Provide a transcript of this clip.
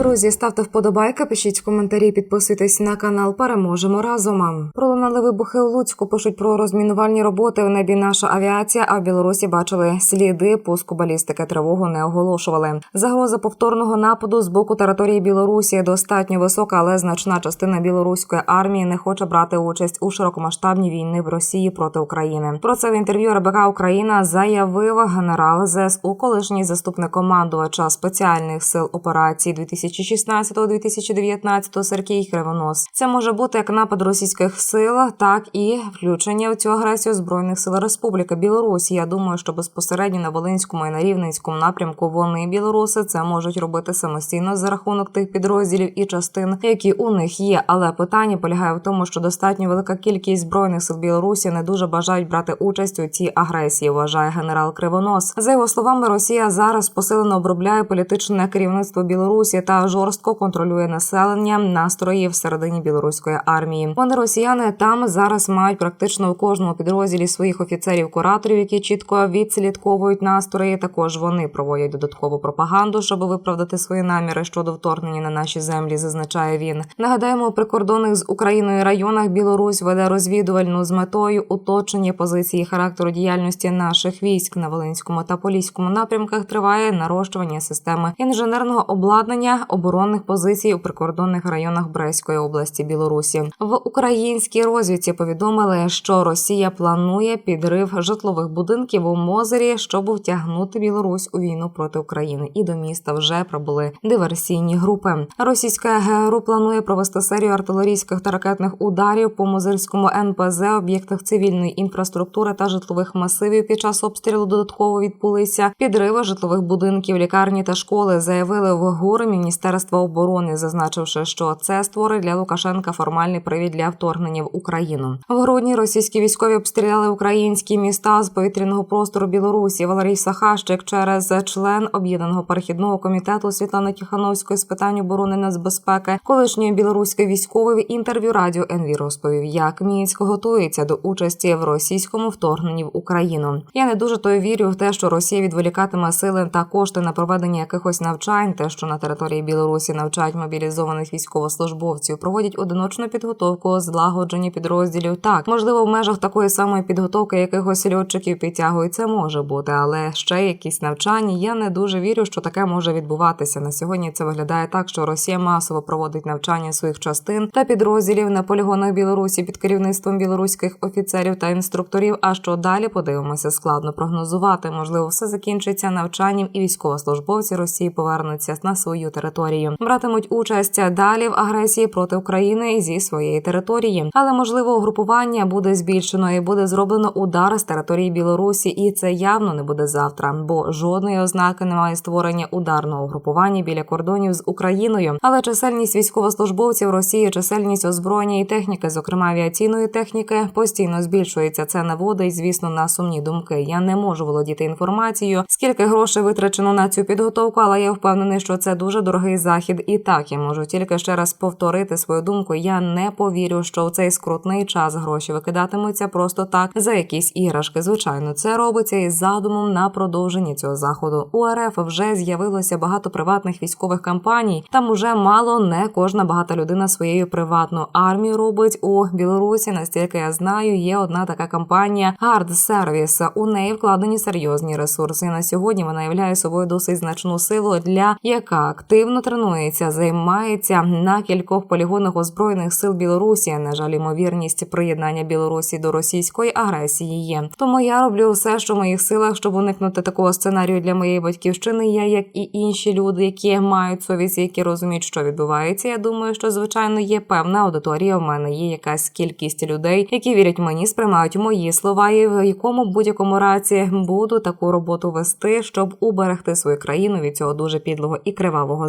Друзі, ставте вподобайки, пишіть коментарі, підписуйтесь на канал. Переможемо разом. Пролунали вибухи у Луцьку. Пишуть про розмінувальні роботи. В небі наша авіація. А в Білорусі бачили сліди пуску балістики. Тривогу не оголошували. Загроза повторного нападу з боку території Білорусі достатньо висока, але значна частина білоруської армії не хоче брати участь у широкомасштабній війни в Росії проти України. Про це в інтерв'ю РБК Україна заявив генерал ЗСУ, колишній заступник командувача спеціальних сил операції 2016-2019 Сергій Кривонос. Це може бути як напад російських сил, так і включення в цю агресію збройних сил Республіки Білорусь. Я думаю, що безпосередньо на Волинському і на Рівненському напрямку вони білоруси це можуть робити самостійно за рахунок тих підрозділів і частин, які у них є. Але питання полягає в тому, що достатньо велика кількість збройних сил Білорусі не дуже бажають брати участь у цій агресії. Вважає генерал Кривонос. За його словами, Росія зараз посилено обробляє політичне керівництво Білорусі та жорстко контролює населення настрої всередині білоруської армії. Вони росіяни там зараз мають практично у кожному підрозділі своїх офіцерів-кураторів, які чітко відслідковують настрої. Також вони проводять додаткову пропаганду, щоб виправдати свої наміри щодо вторгнення на наші землі. Зазначає він. Нагадаємо, у прикордонних з Україною районах Білорусь веде розвідувальну з метою уточнення позиції характеру діяльності наших військ на Волинському та Поліському напрямках. Триває нарощування системи інженерного обладнання оборонних позицій у прикордонних районах Брестської області Білорусі. В українській розвідці повідомили, що Росія планує підрив житлових будинків у Мозері, щоб втягнути Білорусь у війну проти України. І до міста вже прибули диверсійні групи. Російська ГРУ планує провести серію артилерійських та ракетних ударів по Мозирському НПЗ, об'єктах цивільної інфраструктури та житлових масивів. Під час обстрілу додатково відбулися підриви житлових будинків, лікарні та школи. Заявили в ГУР Міністерства оборони, зазначивши, що це створить для Лукашенка формальний привід для вторгнення в Україну. В грудні російські військові обстріляли українські міста з повітряного простору Білорусі. Валерій Сахащик через член об'єднаного перехідного комітету Світлани Тихановської з питань оборони нацбезпеки, колишньої білоруської військової в інтерв'ю радіо НВ розповів, як Мінськ готується до участі в російському вторгненні в Україну. Я не дуже то вірю в те, що Росія відволікатиме сили та кошти на проведення якихось навчань, те, що на території Білорусі навчають мобілізованих військовослужбовців, проводять одиночну підготовку, злагодження підрозділів. Так, можливо, в межах такої самої підготовки якихось льотчиків підтягують, це може бути, але ще якісь навчання. Я не дуже вірю, що таке може відбуватися. На сьогодні це виглядає так, що Росія масово проводить навчання своїх частин та підрозділів на полігонах Білорусі під керівництвом білоруських офіцерів та інструкторів. А що далі подивимося, складно прогнозувати. Можливо, все закінчиться навчанням, і військовослужбовці Росії повернуться на свою територію. Братимуть участь далі в агресії проти України зі своєї території, але можливо угрупування буде збільшено і буде зроблено удар з території Білорусі, і це явно не буде завтра, бо жодної ознаки немає створення ударного угрупування біля кордонів з Україною. Але чисельність військовослужбовців Росії, чисельність озброєння і техніки, зокрема авіаційної техніки, постійно збільшується. Це наводить, звісно, на сумні думки. Я не можу володіти інформацією, скільки грошей витрачено на цю підготовку, але я впевнений, що це дуже дорогий захід. І так я можу тільки ще раз повторити свою думку. Я не повірю, що в цей скрутний час гроші викидатимуться просто так за якісь іграшки. Звичайно, це робиться із задумом на продовження цього заходу. У РФ вже з'явилося багато приватних військових кампаній. Там уже мало не кожна багата людина своєю приватну армію робить у Білорусі. Настільки я знаю, є одна така кампанія Hard Service. У неї вкладені серйозні ресурси. На сьогодні вона являє собою досить значну силу, для яка активно тренується, займається на кількох полігонах озброєних сил Білорусі. На жаль, ймовірність приєднання Білорусі до російської агресії є. Тому я роблю все, що в моїх силах, щоб уникнути такого сценарію для моєї батьківщини. Я, як і інші люди, які мають совість, які розуміють, що відбувається. Я думаю, що звичайно є певна аудиторія. У мене є якась кількість людей, які вірять мені, сприймають мої слова, і в якому будь-якому раці буду таку роботу вести, щоб уберегти свою країну від цього дуже підлого і кривавого